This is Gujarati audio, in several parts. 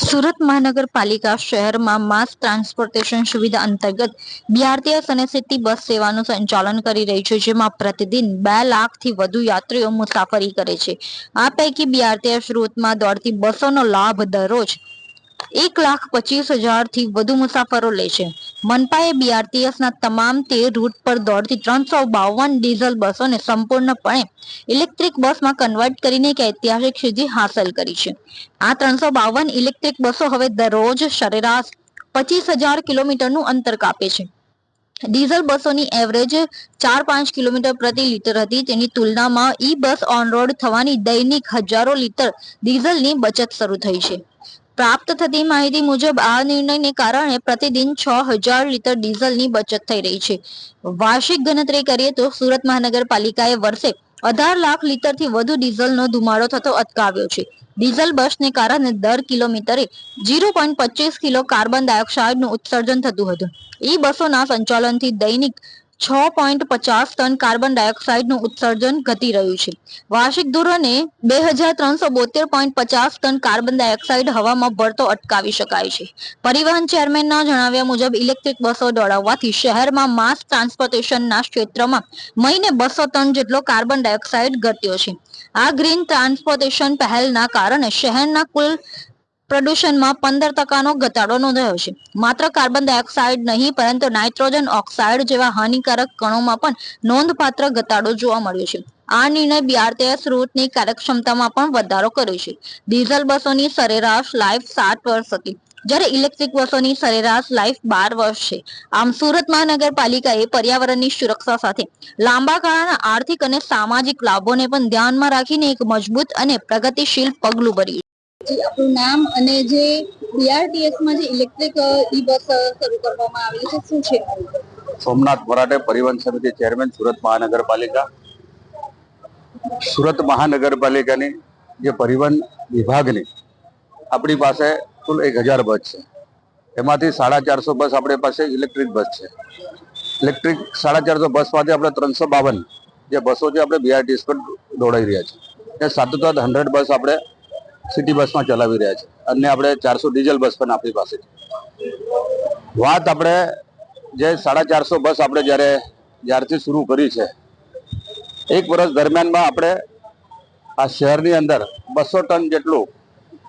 સુરત મહાનગરપાલિકા શહેરમાં માસ ટ્રાન્સપોર્ટેશન સુવિધા અંતર્ગત બીઆરટીએસ અને સિટી બસ સેવાનું સંચાલન કરી રહી છે, જેમાં પ્રતિદિન બે લાખથી વધુ યાત્રીઓ મુસાફરી કરે છે. આ પૈકી બીઆરટીએસ રૂટમાં દોડતી બસોનો લાભ દરરોજ એક લાખ પચીસ હજારથી વધુ મુસાફરો લે છે. મનપાએ બીઆરટીએસના તમામ તેર રૂટ પર દોડતી ત્રણસો બાવન ડીઝલ બસોને સંપૂર્ણપણે ઇલેક્ટ્રિક બસમાં કન્વર્ટ કરીને એક ઐતિહાસિક સિદ્ધિ હાંસલ કરી છે. આ ત્રણસો બાવન ઇલેક્ટ્રિક બસો હવે દરરોજ સરેરાશ પચીસ હજાર કિલોમીટરનું અંતર કાપે છે. ડીઝલ બસોની એવરેજ ચાર પાંચ કિલોમીટર પ્રતિ લીટર હતી. તેની તુલનામાં ઈ બસ ઓન રોડ થવાની દૈનિક હજારો લીટર ડીઝલની બચત શરૂ થઈ છે. પ્રાપ્ત થતી માહિતી મુજબ આ નિર્ણયને કારણે પ્રતિદિન છ હજાર લીટર ડીઝલની બચત થઈ રહી છે. વાર્ષિક ગણતરી કરીએ તો સુરત મહાનગરપાલિકાએ વર્ષે અઢાર લાખ લીટરથી વધુ ડીઝલનો ધુમાડો થતો અટકાવ્યો છે. ડીઝલ બસને કારણે દર કિલોમીટરે જીરો પોઈન્ટ પચીસ કિલો કાર્બન ડાયોક્સાઇડનું ઉત્સર્જન થતું હતું. ઈ બસોના સંચાલનથી દૈનિક છ પોઈન્ટ પચાસ ટન કાર્બન ડાયોક્સાઇડનું ઉત્સર્જન ઘટી રહ્યું છે. વાર્ષિક ધોરણે બે હજાર ત્રણસો બોતેર પોઈન્ટ પચાસ ટન કાર્બન ડાયોક્સાઇડ હવામાં ભરતો અટકાવી શકાય છે. પરિવહન ચેરમેનના જણાવ્યા મુજબ ઇલેક્ટ્રિક બસો દોડાવવાથી શહેરમાં માસ ટ્રાન્સપોર્ટેશનના ક્ષેત્રમાં મહિને બસો ટન જેટલો કાર્બન ડાયોક્સાઇડ ઘટ્યો છે. આ ગ્રીન ટ્રાન્સપોર્ટેશન પહેલના કારણે શહેરના કુલ પ્રદૂષણમાં પંદર ટકાનો ઘટાડો નોંધાયો છે. માત્ર કાર્બન ડાયોક્સાઇડ નહીં, પરંતુ નાઇટ્રોજન ઓક્સાઇડ જેવા હાનિકારક કણોમાં પણ નોંધપાત્ર ઘટાડો જોવા મળ્યો છે. આ નિર્ણય બીઆરટીએસ રૂટની કાર્યક્ષમતામાં પણ વધારો કર્યો છે. ડીઝલ બસોની સરેરાશ લાઈફ સાત વર્ષ હતી, જ્યારે ઇલેક્ટ્રિક બસોની સરેરાશ લાઈફ બાર વર્ષ છે. આમ સુરત મહાનગરપાલિકાએ પર્યાવરણની સુરક્ષા સાથે લાંબા ગાળાના આર્થિક અને સામાજિક લાભોને પણ ધ્યાનમાં રાખીને એક મજબૂત અને પ્રગતિશીલ પગલું ભર્યું આપણું નામ અને જે બીઆરટીએસમાં જે ઇલેક્ટ્રિક ઈ બસ શરૂ કરવામાં આવી છે, શું છે? સોમનાથ ભરાટે પરિવહન સમિતિ ચેરમેન સુરત મહાનગરપાલિકા. સુરત મહાનગરપાલિકાની જે પરિવહન વિભાગની આપણી પાસે કુલ એક હજાર બસ છે. એમાંથી સાડા ચારસો બસ આપણી પાસે ઇલેક્ટ્રિક બસ છે. ઇલેક્ટ્રિક સાડા ચારસો બસમાંથી આપણે ત્રણસો બાવન જે બસો છે આપણે બીઆરટીએસ પર દોડાઈ રહ્યા છીએ એ સાતોસાત હંડ્રેડ બસ આપણે સિટી બસમાં ચલાવી રહ્યા છે. અને આપણે ચારસો ડીઝલ બસ પણ આપણી પાસે વાત આપણે જે સાડા ચારસો બસ આપણે જ્યારે જ્યારથી શરૂ કરી છે, એક વર્ષ દરમિયાનમાં આપણે આ શહેરની અંદર બસો ટન જેટલું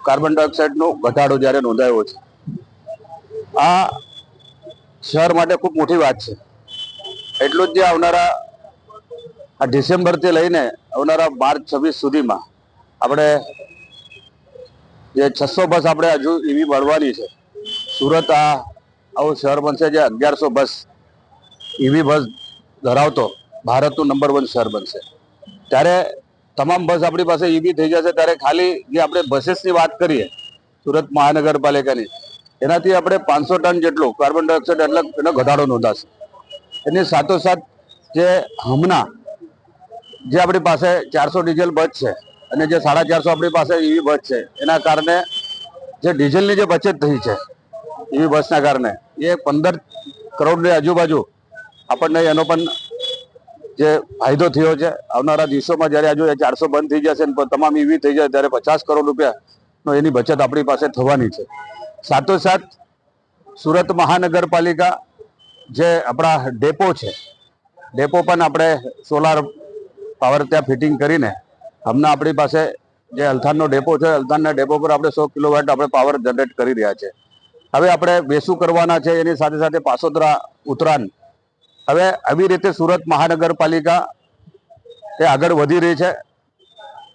કાર્બન ડાયોક્સાઇડનો ઘટાડો જ્યારે નોંધાયો છે. આ શહેર માટે ખૂબ મોટી વાત છે. એટલું જ જે આવનારા આ ડિસેમ્બરથી લઈને આવનારા માર્ચ છવ્વીસ સુધીમાં આપણે જે છસો બસ આપણે હજુ એવી મળવાની છે. સુરત આ, આવું શહેર બનશે જે અગિયારસો બસ ઈવી બસ ધરાવતો ભારતનું નંબર વન શહેર બનશે. ત્યારે તમામ બસ આપણી પાસે ઈવી થઈ જશે. ત્યારે ખાલી જે આપણે બસેસની વાત કરીએ, સુરત મહાનગરપાલિકાની, એનાથી આપણે પાંચસો ટન જેટલું કાર્બન ડાયોક્સાઇડ એટલે એનો ઘટાડો નોંધાશે. એની સાથોસાથ જે હમણાં જે આપણી પાસે ચારસો ડીઝલ બસ છે અને જે સાડા ચારસો આપણી પાસે ઈવી બસ છે, એના કારણે જે ડીઝલની જે બચત થઈ છે ઈવી બસના કારણે, એ પંદર કરોડની આજુબાજુ આપણને એનો પણ જે ફાયદો થયો છે. આવનારા દિવસોમાં જ્યારે આજુ ચારસો બંધ થઈ જશે અને તમામ ઈવી થઈ જાય ત્યારે પચાસ કરોડ રૂપિયાનો એની બચત આપણી પાસે થવાની છે. સાથોસાથ સુરત મહાનગરપાલિકા જે આપણા ડેપો છે, ડેપો પણ આપણે સોલાર પાવર ત્યાં ફિટિંગ કરીને હમણાં આપણી પાસે જે અલથાણનો ડેપો છે, અલથાણના ડેપો પર આપણે સો કિલોવોટ આપણે પાવર જનરેટ કરી રહ્યા છે. હવે આપણે વેસુ કરવાના છે, એની સાથે સાથે પાસોદરા ઉત્તરાયણ. હવે આવી રીતે સુરત મહાનગરપાલિકા એ આગળ વધી રહી છે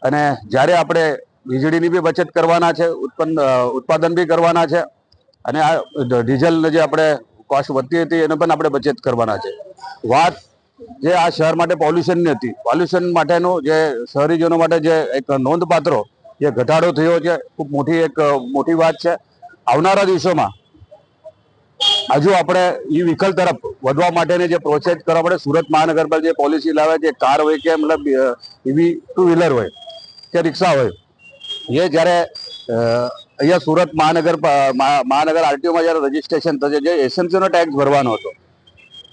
અને જ્યારે આપણે વીજળીની બી બચત કરવાના છે, ઉત્પન્ન ઉત્પાદન બી કરવાના છે અને આ ડીઝલ જે આપણે કોસ્ટ વધતી હતી, એને પણ આપણે બચત કરવાના છે. વાત જે આ શહેર માટે પોલ્યુશનની હતી. પોલ્યુશન માટેનું જે શહેરીજનો માટે જે એક નોંધપાત્ર જે ઘટાડો થયો છે, ખૂબ મોટી એક મોટી વાત છે. આવનારા દિવસોમાં હજુ આપણે ઈ વ્હીકલ તરફ વધવા માટેની જે પ્રોત્સાહિત કરવા માટે સુરત મહાનગરપાલિકા જે પોલિસી લાવે છે કાર હોય કે મતલબ ઈવી ટુ વ્હીલર હોય કે રિક્ષા હોય, એ જ્યારે અહીંયા સુરત મહાનગર મહા- મહાનગર આરટીઓમાં જ્યારે રજીસ્ટ્રેશન થશે, જે એસએમસીનો ટેક્સ ભરવાનો હતો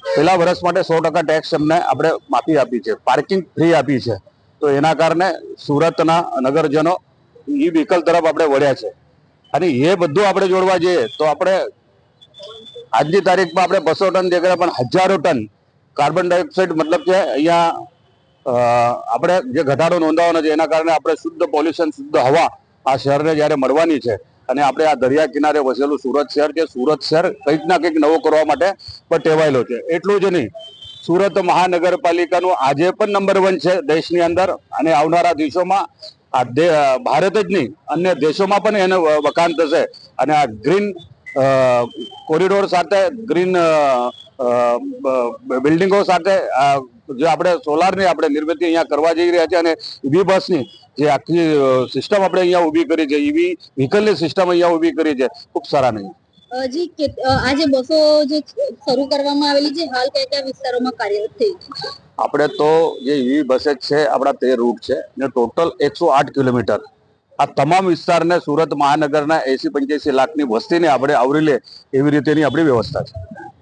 પેલા વર્ષ માટે સો ટકા ટેક્સ એમને આપણે માફી આપી છે પાર્કિંગ ફ્રી આપી છે. તો એના કારણે સુરતના નગરજનો ઈ વ્હીકલ તરફ આપણે વળ્યા છે. અને એ બધું આપણે જોડવા જઈએ તો આપણે આજની તારીખમાં આપણે બસો ટન જગ્યાએ પણ હજારો ટન કાર્બન ડાયોક્સાઇડ મતલબ કે અહીંયા આપણે જે ઘટાડો નોંધાવાનો છે, એના કારણે આપણે શુદ્ધ પોલ્યુશન શુદ્ધ હવા આ શહેરને જ્યારે મળવાની છે અને આપણે આ દરિયા કિનારે વસેલું સુરત શહેર છે. સુરત શહેર કંઈક ના કંઈક નવો કરવા માટે પણ ટેવાયેલો છે. એટલું જ નહીં. સુરત મહાનગરપાલિકાનું આજે પણ નંબર વન છે દેશની અંદર અને આવનારા દિવસોમાં આ ભારત જ નહીં, અન્ય દેશોમાં પણ એને વખાણ થશે. અને આ ગ્રીન કોરિડોર સાથે ગ્રીન બિલ્ડિંગો સાથે જે આપણે સોલારની આપણે નિર્મિતિ અહીંયા કરવા જઈ રહ્યા છે અને ઈવી બસની જે આખી સિસ્ટમ આપણે અહીંયા ઊભી કરી છે ઈવી વ્હીકલની સિસ્ટમ અહીંયા ઊભી કરી છે ખૂબ સારા નહીં. જી કે- અ, આ જે બસો જે શરૂ કરવામાં આવેલી છે હાલ કયા કયા વિસ્તારોમાં કાર્યરત થઈ આપણે તો જે ઈવી બસે છે આપણા તે રૂટ છે ને ટોટલ એકસો આઠ કિલોમીટર. આ તમામ વિસ્તારને સુરત મહાનગરના એસી પંચ્યાસી લાખની વસ્તીને આપણે આવરી લે એવી રીતેની આપણી વ્યવસ્થા છે.